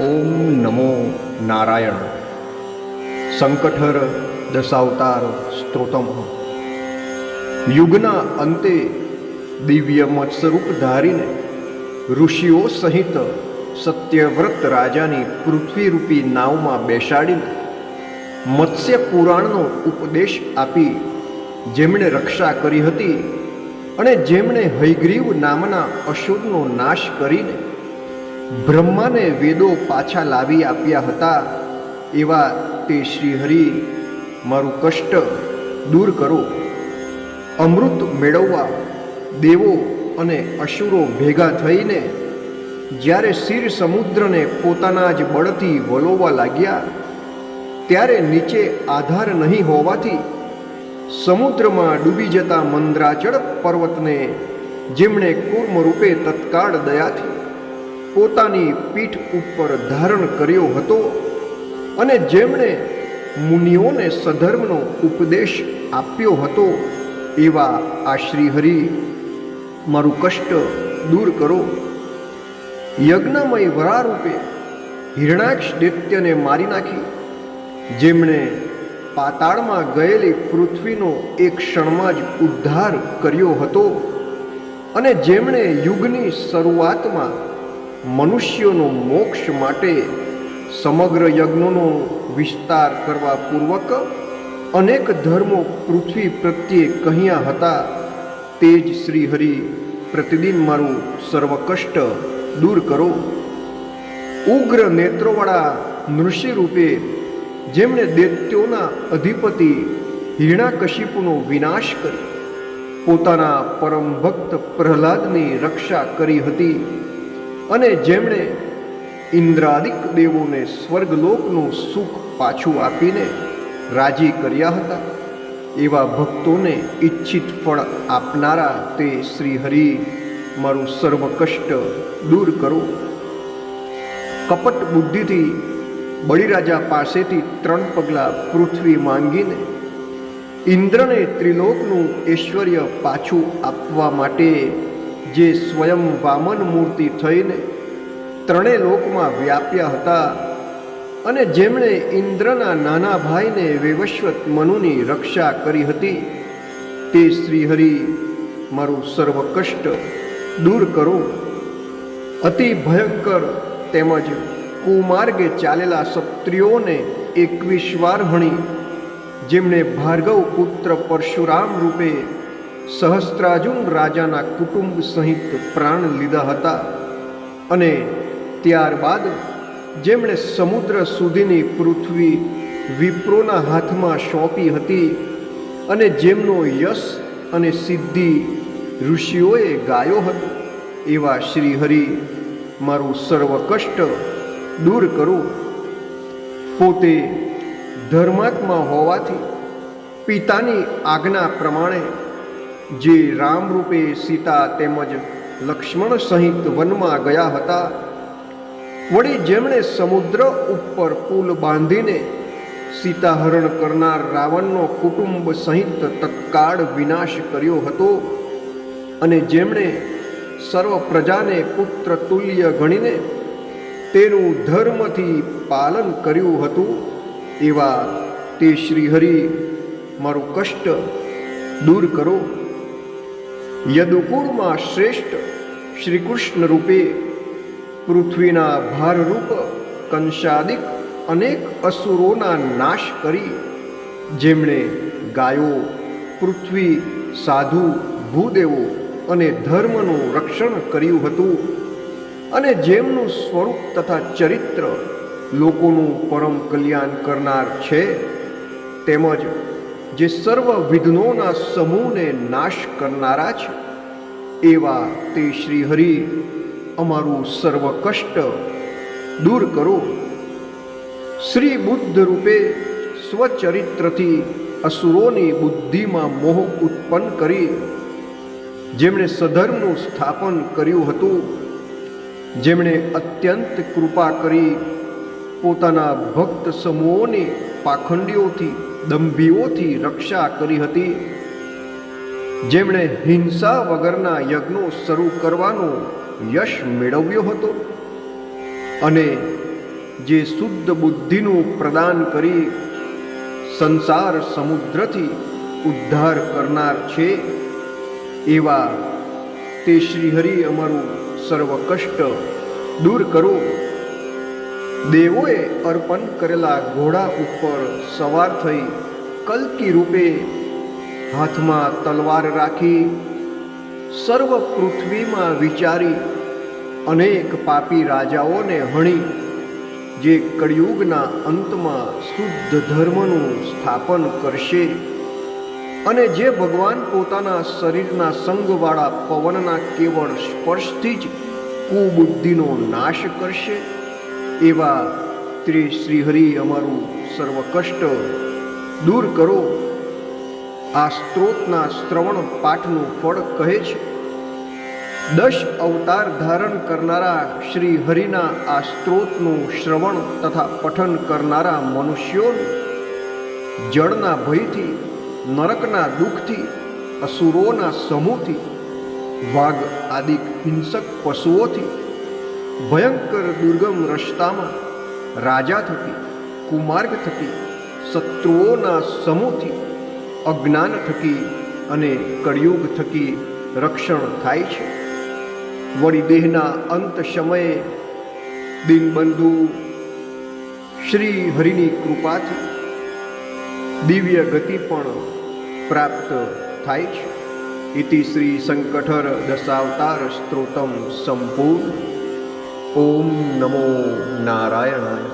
ઓમ નમો નારાયણ. સંકઠર દશાવતાર સ્ત્રોતમ. યુગના અંતે દિવ્ય મત્સરૂપ ધારીને ઋષિઓ સહિત સત્યવ્રત રાજાની પૃથ્વીરૂપી નાવમાં બેસાડીને મત્સ્ય પુરાણનો ઉપદેશ આપી જેમણે રક્ષા કરી હતી અને જેમણે હૈગ્રીવ નામના અસુરનો નાશ કરીને બ્રહ્માને વેદો પાછા લાવી આપ્યા હતા. એવા તે શ્રીહરિ, મારું કષ્ટ દૂર કરો. અમૃત મેળવવા દેવો અને અસુરો ભેગા થઈને જ્યારે શિર સમુદ્રને પોતાના જ બળથી વલોવા લાગ્યા, ત્યારે નીચે આધાર નહીં હોવાથી સમુદ્રમાં ડૂબી જતા મંદ્રાચળ પર્વતને જેમણે કુર્મ રૂપે તત્કાળ દયાથી પોતાની પીઠ ઉપર ધારણ કર્યો હતો અને જેમણે મુનિઓને સધર્મનો ઉપદેશ આપ્યો હતો, એવા આ શ્રીહરિ, મારું કષ્ટ દૂર કરો. યજ્ઞમય વરારૂપે હિરણાક્ષ દૈત્યને મારી નાખી. જેમણે પાતાળમાં ગયેલી પૃથ્વીનો એક ક્ષણમાં જ ઉદ્ધાર કર્યો હતો અને જેમણે યુગની શરૂઆતમાં મનુષ્યોનો મોક્ષ માટે સમગ્ર યજ્ઞોનો વિસ્તાર કરવા પૂર્વક અનેક ધર્મો પૃથ્વી પ્રત્યે કહ્યા હતા. તે જ શ્રીહરિ પ્રતિદિન મારું સર્વકષ્ટ દૂર કરો. ઉગ્ર નેત્રોવાળા નૃષિ જેમણે દૈત્યોના અધિપતિ હિરણાકશિપુનો વિનાશ કર્યો. પોતાના પરમ ભક્ત પ્રહલાદની રક્ષા કરી હતી. અને જેમણે ઇન્દ્રાદિક દેવોને સ્વર્ગલોકનું સુખ પાછું આપીને રાજી કર્યા હતા, એવા ભક્તોને ઈચ્છિત ફળ આપનારા તે શ્રી હરિ મારું સર્વ કષ્ટ દૂર કરો. કપટ બુદ્ધિથી બળીરાજા પાસેથી ત્રણ પગલાં પૃથ્વી માંગીને ઇન્દ્રને ત્રિલોકનું ઐશ્વર્ય પાછું આપવા માટે જે સ્વયં વામન મૂર્તિ થઈને ત્રણેય લોકમાં વ્યાપ્યા હતા અને જેમણે ઇન્દ્રના નાના ભાઈને વૈવસ્વત મનુની રક્ષા કરી હતી, તે શ્રીહરિ, મારું સર્વ કષ્ટ દૂર કરો. અતિ ભયંકર તેમજ કુમાર્ગે ચાલેલા ક્ષત્રિયોને એકવીસ વાર હણી જેમણે ભાર્ગવ પુત્ર પરશુરામ રૂપે સહસ્ત્રાર્જુન રાજાના કુટુંબ સહિત પ્રાણ લીધા હતા. અને ત્યારબાદ જેમણે સમુદ્ર સુધીની પૃથ્વી વિપ્રોના હાથમાં સોંપી હતી અને જેમનો યશ અને સિદ્ધિ ઋષિઓએ ગાયો હતો, એવા શ્રીહરિ, મારું સર્વ કષ્ટ દૂર કરો. પોતે ધર્માત્મા હોવાથી પિતાની આજ્ઞા પ્રમાણે જે રામ રૂપે સીતા તેમજ લક્ષ્મણ સહિત વનમાં ગયા હતા, વળી જેમણે સમુદ્ર ઉપર પુલ બાંધીને સીતાહરણ કરનાર રાવણનો કુટુંબ સહિત તત્કાળ વિનાશ કર્યો હતો અને જેમણે સર્વ પ્રજાને પુત્ર તુલ્ય ગણીને તેનું ધર્મથી પાલન કર્યું હતું, એવા તે શ્રીહરિ મારું કષ્ટ દૂર કરો. યદુકુળમાં શ્રેષ્ઠ શ્રીકૃષ્ણ રૂપે પૃથ્વીના ભારરૂપ કંશાદિક અનેક અસુરોના નાશ કરી જેમણે ગાયો, પૃથ્વી, સાધુ, ભૂદેવો અને ધર્મનું રક્ષણ કર્યું હતું અને જેમનું સ્વરૂપ તથા ચરિત્ર લોકોનું પરમ કલ્યાણ કરનાર છે, તેમજ જે સર્વ વિઘ્નોના સમૂહને નાશ કરનારા છે. એવા તે શ્રી હરિ અમારું સર્વ કષ્ટ દૂર કરો. શ્રી બુદ્ધ રૂપે સ્વચરિત્રથી અસુરોની બુદ્ધિમાં મોહ ઉત્પન્ન કરી જેમણે સધર્મનું સ્થાપન કર્યું હતું, જેમણે અત્યંત કૃપા કરી પોતાના ભક્ત સમૂહોની પાખંડીઓથી, દંભીઓથી રક્ષા કરી હતી. જેમણે હિંસા વગરના યજ્ઞો શરૂ કરવાનો યશ મેળવ્યો હતો અને જે શુદ્ધ બુદ્ધિનું પ્રદાન કરી સંસાર સમુદ્રથી ઉદ્ધાર કરનાર છે, એવા તે શ્રીહરિ અમારું સર્વ કષ્ટ દૂર કરો. દેવોએ અર્પણ કરેલા ઘોડા ઉપર સવાર થઈ કલ્કી રૂપે હાથમાં તલવાર રાખી સર્વ પૃથ્વીમાં વિચારી અનેક પાપી રાજાઓને હણી, જે કળિયુગના અંતમાં શુદ્ધ ધર્મનું સ્થાપન કરશે અને જે ભગવાન પોતાના શરીરના સંગવાળા પવનના કેવળ સ્પર્શથી જ કુબુદ્ધિનો નાશ કરશે, એવા ત્રે શ્રીહરિ અમારું સર્વ કષ્ટ દૂર કરો. આ સ્ત્રોતના શ્રવણ પાઠનું ફળ કહે છે. દશ અવતાર ધારણ કરનારા શ્રી હરિના આ સ્ત્રોતનું શ્રવણ તથા પઠન કરનારા મનુષ્યોનું જળના ભયથી, નરકના દુઃખથી, અસુરોના સમૂહથી, વાઘ આદિ હિંસક પશુઓથી, ભયંકર દુર્ગમ રસ્તામાં રાજા થકી, કુમાર્ગ થકી, શત્રુઓના સમૂહથી અજ્ઞાન થકી અને કળિયુગ થકી રક્ષણ થાય છે. વળી દેહના અંત સમયે દિનબંધુ શ્રી હરિની કૃપાથી દિવ્ય ગતિ પણ પ્રાપ્ત થાય છે. ઇતિ શ્રી સંકઠર દશાવતાર સ્ત્રોતમ સંપૂર્ણ. ઓમ નમો નારાયણાય.